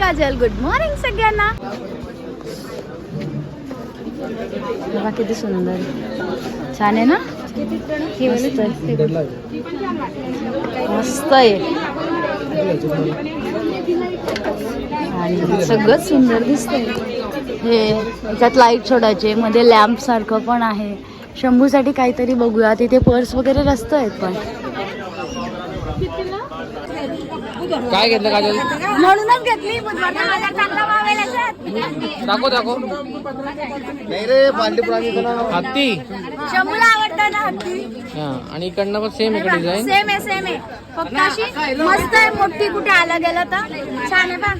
Kajal. Good morning सगळ्यांना. बघा किती सुंदर. छान आहे ना? मस्त आहे. मस्त आहे आणि सगळंच सुंदर दिसतंय. हे याच्यात लाइट सोडायचे मध्ये लॅम्प सारखं पण आहे. शंभूसाठी काहीतरी बघूया. तिथे पर्स वगैरे रस्त आहेत पण. काय घेतलं काजल म्हणूनच घेतली बुधवारचा बाजार चांगला भाव आहे याच्यात. दाखव दाखव. हत्ती? शंभूला आवडतं ना हत्ती? हा आणि इकडनं पण सेम इकडे डिझाईन सेम आहे सेम आहे. फक्त अशी मस्त आहे मोठी कुठे आलं गेलं तर. छान आहे बा.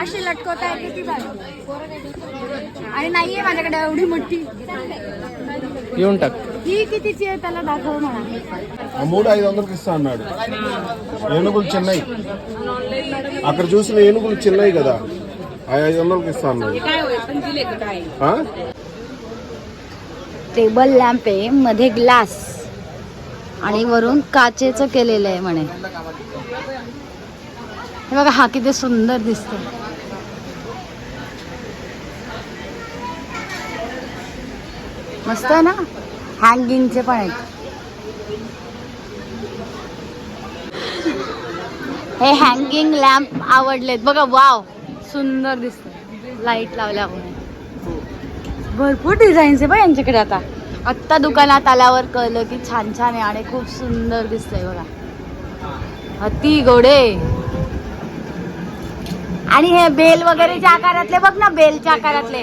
अशी लटकवता येते ती भारी आणि नाहीये माझ्याकडे एवढी मोठी. येऊन टाक. ही कितीची आहे त्याला दाखव म्हणा ఆ మూడు ఐదు వందలకి ఇస్తా అన్నాడు ఏనుగులు చిన్నవి అక్కడ చూసిన ఏనుగులు చిన్నవి కదా ఆ ఐదు వందలకి ఇస్తా అన్నాడు ఆ? टेबल लॅम्प आहे मध्ये ग्लास आणि वरून काचेचं केलेलं आहे म्हणे हे बघा हा किती सुंदर दिसतो मस्त आहे ना हँगिंगचे पण आहेत. हे हँगिंग लॅम्प आवडलेत. बघा वाव सुंदर दिसत लाइट लावल्यामुळे भरपूर डिझाईन्स आहे बघ यांच्याकडे आता. आत्ता दुकानात आल्यावर कळलं की छान छान आहे आणि खूप सुंदर दिसतंय बघा. अति घोडे आणि हे बेल वगैरेच्या आकारातले बघ ना बेलच्या आकारातले.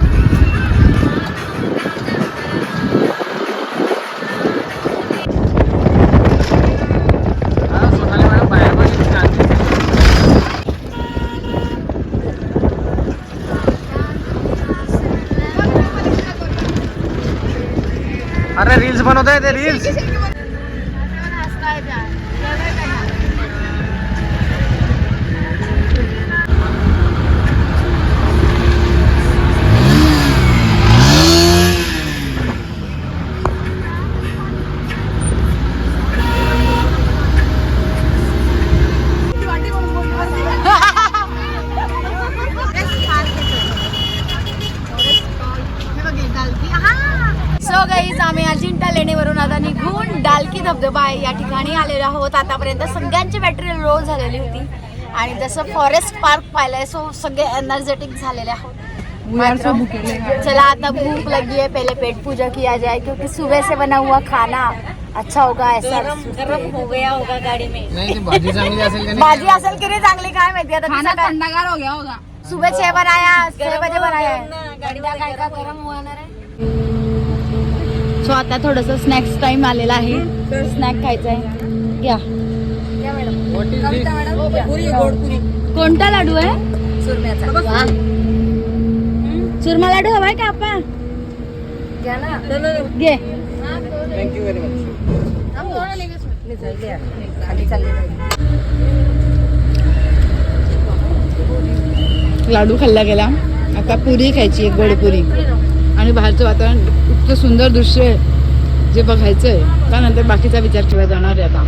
अरे रील्स बनवत ते रील्स आतापर्यंत सगळ्यांची बॅटरी लो झालेली होती. आणि जसं फॉरेस्ट पार्क पाहिलंय सो सगळे एनर्जेटिक झालेले आहोत. चला आता भूख लगी है पहले पेट पूजा किया जाए क्योंकि सुबह से बना हुआ खाना अच्छा होगा ऐसा हो। गया होगा गाड़ी में. भाजी चांगली असेल का नाही? भाजी असेल की नाही चांगली काय माहिती आता खाना थंडागार हो गया होगा. सुबह छह बनाया छह बजे बनाया काय का गरम होणार आहे? सो आता थोडस स्नॅक्स टाइम आलेला आहे. स्नॅक खायचा आहे या. What is this? कोणता लाडू आहे. चुरमा लाडू हवाय का आपण? घे. लाडू खाल्ला गेला. आता पुरी खायची एक गोड पुरी. आणि बाहेरचं वातावरण इतकं सुंदर दृश्य आहे. जे बघायचं आहे त्यानंतर बाकीचा विचार केला जाणार आहे आता.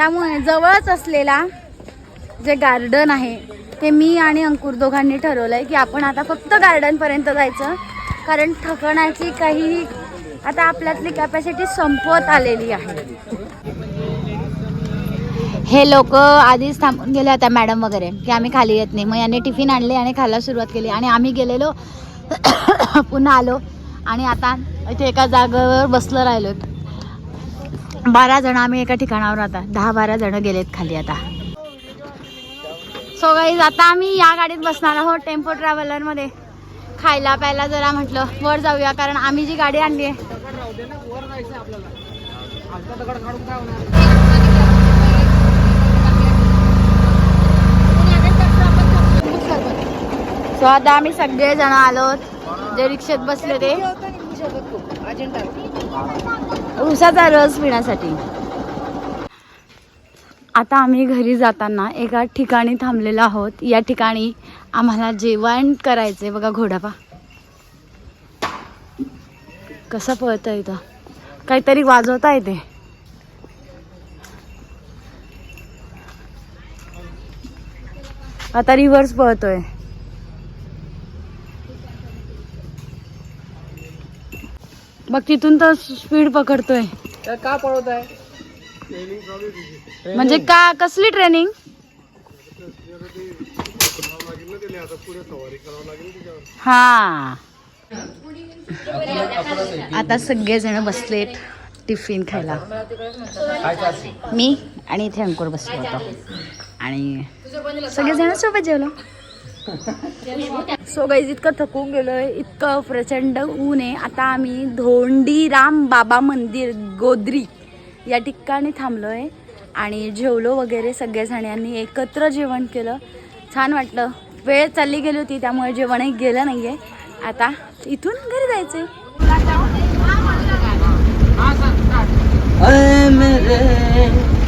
त्यामुळे जवळच असलेला जे गार्डन आहे ते मी आणि अंकुर दोघांनी ठरवलं आहे की आपण आता फक्त गार्डनपर्यंत जायचं. कारण थकण्याची काही आता आपल्यातली कॅपॅसिटी संपवत आलेली आहे. हे लोक आधीच थांबून गेले होत्या मॅडम वगैरे की आम्ही खाली येत नाही. मग याने टिफिन आणले आणि खायला सुरुवात केली. आणि आम्ही गेलेलो पुन्हा आलो. आणि आता इथे एका जागेवर बसलं राहिलो बारा जण आम्ही एका ठिकाणावर आता. दहा बारा जण गेलेत खाली आता. सो गाईज आता आम्ही या गाडीत बसणार आहोत टेम्पो ट्रॅव्हलरमध्ये. खायला प्यायला जरा म्हटलं वर जाऊया कारण आम्ही जी गाडी आणली आहे. सो आता आम्ही सगळे जण आलो जे रिक्षेत बसले ते. उसाचा रस पिण्यासाठी. आता आम्ही घरी जाताना एका ठिकाणी थांबलेलो आहोत. या ठिकाणी आम्हाला जेवण करायचंय. बघा घोडापा कसं पळतं इथं. काहीतरी वाजवता येते आता रिव्हर्स पळतोय. मग तिथून तर स्पीड पकडतोय. का पळवत आहे म्हणजे का कसली ट्रेनिंग हा. आता सगळेजण बसलेत टिफिन खायला. मी आणि इथे अंकुर बसलो होतो. आणि सगळेजण सोबत जेवलो. सो गाईज इतकं थकून गेलोय इतकं प्रचंड ऊन आहे. आता आम्ही धोंडीराम बाबा मंदिर गोद्री या ठिकाणी थांबलोय. आणि जेवलो वगैरे सगळ्याजणांनी एकत्र जेवण केलं. छान वाटलं. वेळ चालली गेली होती त्यामुळे जेवणही गेलं नाहीये. आता इथून घरी जायचंय.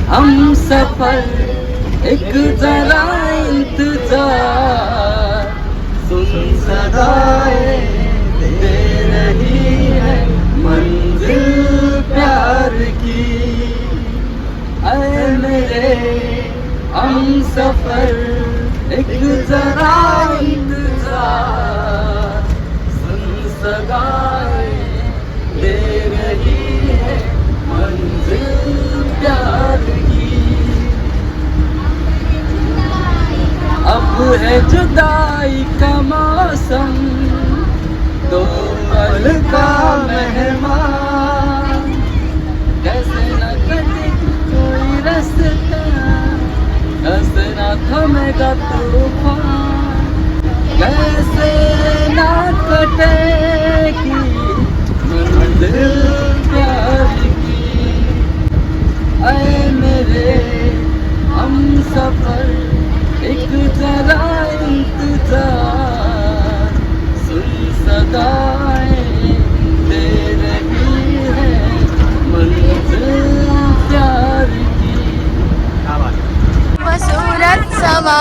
हम सफर एक जरा इंतजार. सुन सदाए दे रही है मंजिल प्यार की। अरे मेरे हम सफर एक जरा है जुदाई का मौसम। दो पल का मेहमान। कैसे न कटे कोई रास्ता कैसे न थमेगा तूफ़ान। कैसे न कटेगी मंजिल प्यार जरा इंतजार सुन सदाएं दे रही है मंजिल प्यार की सूरत समा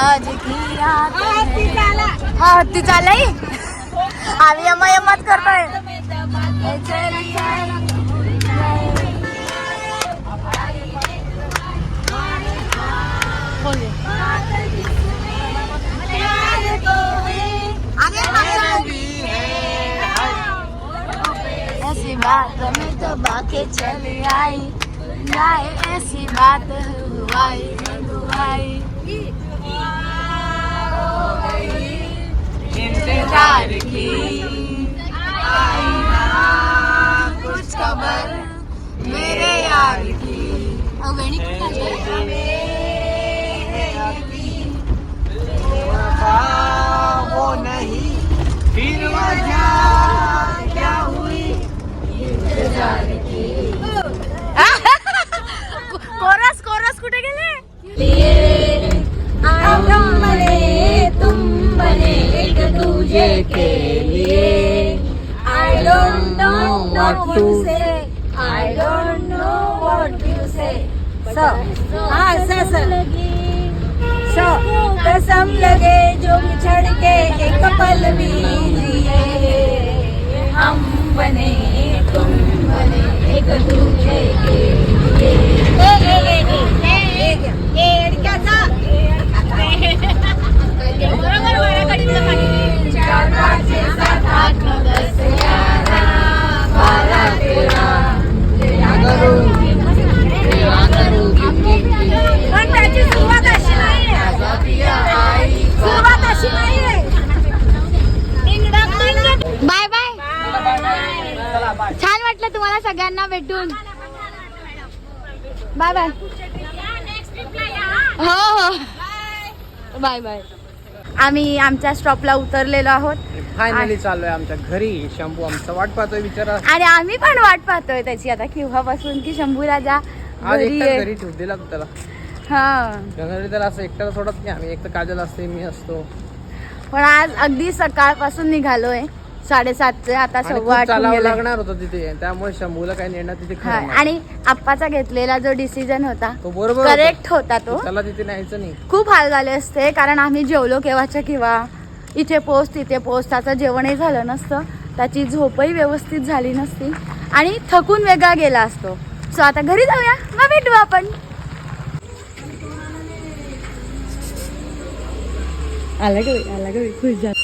आज की रात हत्ती चालय आम्ही यमा यमात करतोय ऐसी बात में तो बाकी चली आई. जाए ऐसी बात हुआई हुआई. इंतजार की. आई। कोरस कुठे गेले। हम बने तुम बने एक दूजे के लिए I don't know what to say I don't know what to say so हाँ स स so कसम लगे जो बिछड़ के एक पल भी जिए हम बने तुम बने एक तुझे के लिए ए ए ए ए ए ए एडक्याचा बरोबर वाराकडीतलं पाणी. चार पाच छे सात आठ नऊ दस ग्यारह बारह तेरह पण त्याची सुरुवात अशी नाहीये सुरुवात अशी नाहीये बाय बाय छान वाटलं तुम्हाला सगळ्यांना भेटून. बाय बाय हो हो. बाय बाय आम्ही आमच्या स्टॉपला उतरलेलो आहोत. फायनली चाललोय आमच्या घरी. शंभू आमचा वाट पाहतोय बिचारा. आणि आम्ही पण वाट पाहतोय त्याची. आता केव्हापासून की शंभू राजा घरी ठेवू दिला त्याला. हा. घरी त्याला असं एकट्याला सोडत नाही. आम्ही एक तर काजल असते मी असतो. पण आज अगदी सकाळपासून निघालोय. साडेसातचे आता सव्वा आठ चालावं. लागणार होतं तिथे. त्यामुळे शंभूला काही नेणं तिथे हा, खरं नाही. आणि आप्पाचा घेतलेला जो डिसिजन होता तो बरोबर होता. करेक्ट होता तो. त्याला तिथे न्यायचं नाही. खूप हाल झाले असते कारण आम्ही जेवलो केव्हाच्या किंवा इथे पोस्ट तिथे पोस्ट त्याचं जेवणही झालं नसतं. त्याची झोपही व्यवस्थित झाली नसती. आणि थकून वेगळा गेला असतो. सो आता घरी जाऊया. मग भेटू आपण. आला ग आला ग खुश झाला.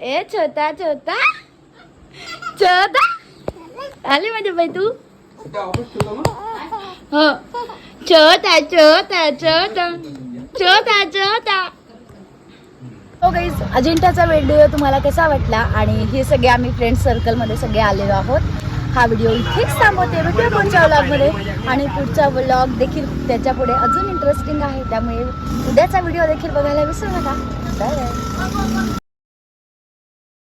ए छोटा छोटा. छोटा. आली म्हणजे बाई तू? हो. छोटा छोटा छोटा. छोटा छोटा. हो गाईज अजिंठाचा व्हिडिओ तुम्हाला कसा वाटला? आणि हे सगळे आम्ही फ्रेंड सर्कलमध्ये सगळे आलेलो आहोत. हा व्हिडिओ इथेच थांबवते भेटूया पुढच्या व्लॉगमध्ये आणि पुढचा व्लॉग देखील त्याच्या पुढे अजून इंटरेस्टिंग आहे. त्यामुळे उद्याचा व्हिडिओ देखील बघायला विसरू नका. बाय